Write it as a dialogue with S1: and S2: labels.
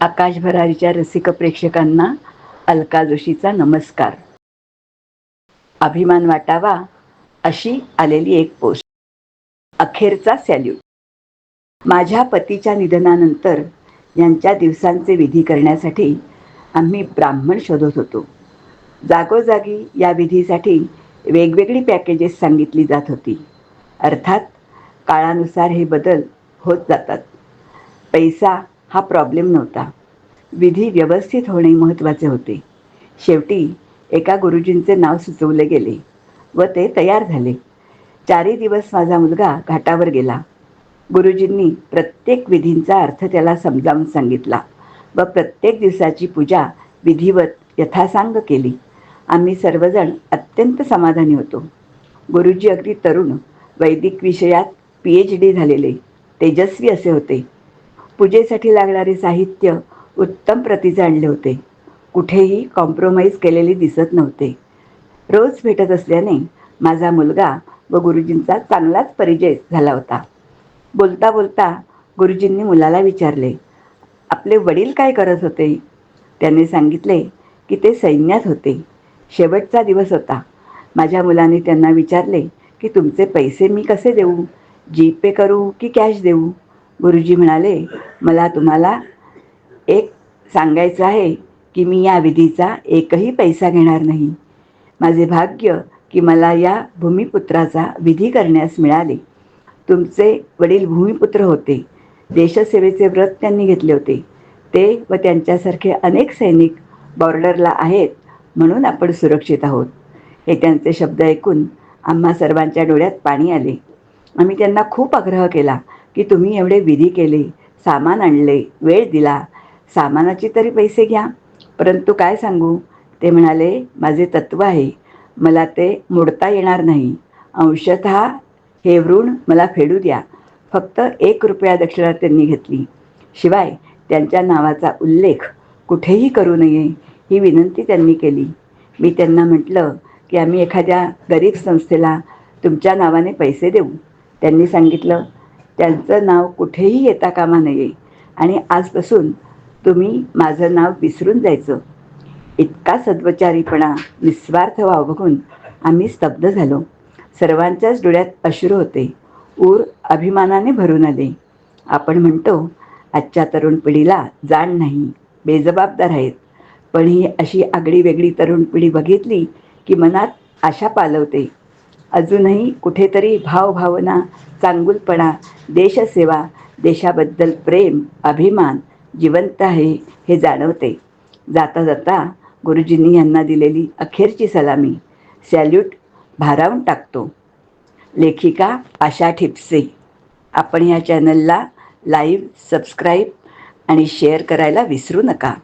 S1: आकाश भरारीच्या रसिक प्रेक्षकांना अलका जोशीचा नमस्कार. अभिमान वाटावा अशी आलेली एक पोस्ट. अखेरचा सॅल्यूट माझ्या पतीच्या निधनानंतर यांच्या दिवसांचे विधी करण्यासाठी आम्ही ब्राह्मण शोधत होतो. जागोजागी या विधीसाठी वेगवेगळी पॅकेजेस सांगितली जात होती. अर्थात काळानुसार हे बदल होत जातात. पैसा हा प्रॉब्लेम नव्हता. विधी व्यवस्थित होणे महत्त्वाचे होते. शेवटी एका गुरुजींचे नाव सुचवले गेले व ते तयार झाले. चारही दिवस माझा मुलगा घाटावर गेला. गुरुजींनी प्रत्येक विधींचा अर्थ त्याला समजावून सांगितला व प्रत्येक दिवसाची पूजा विधिवत यथासांग केली. आम्ही सर्वजण अत्यंत समाधानी होतो. गुरुजी अगदी तरुण वैदिक विषयात पी एच डी झालेले तेजस्वी असे होते. पूजेसाठी लागणारे साहित्य उत्तम प्रतीचे आणले होते. कुठेही कॉम्प्रोमाइज केलेले दिसत नव्हते. रोज भेटत असल्याने माझा मुलगा व गुरुजींचा चांगलाच परिचय झाला होता. बोलता बोलता गुरुजींनी मुलाला विचारले आपले वडील काय करत होते? त्याने सांगितले की ते सैन्यात होते. शेवटचा दिवस होता. माझ्या मुलाने त्यांना विचारले की तुमचे पैसे मी कसे देऊ? जी पे करू की कॅश देऊ? गुरुजी म्हणाले मला तुम्हाला एक सांगायचं आहे की मी या विधीचा एकही पैसा घेणार नाही. माझे भाग्य की मला या भूमिपुत्राचा विधी करण्यास मिळाले. तुमचे वडील भूमिपुत्र होते. देशसेवेचे व्रत त्यांनी घेतले होते. ते व त्यांच्यासारखे अनेक सैनिक बॉर्डरला आहेत म्हणून आपण सुरक्षित आहोत. हे त्यांचे शब्द ऐकून आम्हा सर्वांच्या डोळ्यात पाणी आले. आम्ही त्यांना खूप आग्रह केला. की तुम्ही एवढे विधी केले सामान आणले वेळ दिला सामानाचे तरी पैसे घ्या. परंतु काय सांगू? ते म्हणाले माझे तत्त्व आहे. मला ते मोडता येणार नाही. अंशत हे ऋण मला फेडू द्या. फक्त एक रुपया दक्षिणा त्यांनी घेतली. शिवाय त्यांच्या नावाचा उल्लेख कुठेही करू नये ही विनंती त्यांनी केली. मी त्यांना म्हटलं की आम्ही एखाद्या गरीब संस्थेला तुमच्या नावाने पैसे देऊ. त्यांनी सांगितलं त्यांचं नाव कुठेही येता कामा नये. आणि आजपासून तुम्ही माझं नाव विसरून जायचं. इतका सद्वचारीपणा निस्वार्थ व्हाव बघून आम्ही स्तब्ध झालो. सर्वांच्याच डोळ्यात अश्रू होते. ऊर अभिमानाने भरून आले. आपण म्हणतो आजच्या तरुण पिढीला जाण नाही बेजबाबदार आहेत. पण ही अशी आगळी वेगळी तरुण पिढी बघितली की मनात आशा पालवते. अजूनही कुठेतरी भावभावना चांगुलपणा देशसेवा देशाबद्दल प्रेम अभिमान जिवंत आहे हे जाणवते. जाता जाता गुरुजींनी यांना दिलेली अखेरची सलामी सॅल्यूट भारावून टाकतो. लेखिका आशा ठिपसे. आपण या चॅनलला लाईव्ह सबस्क्राईब आणि शेअर करायला विसरू नका.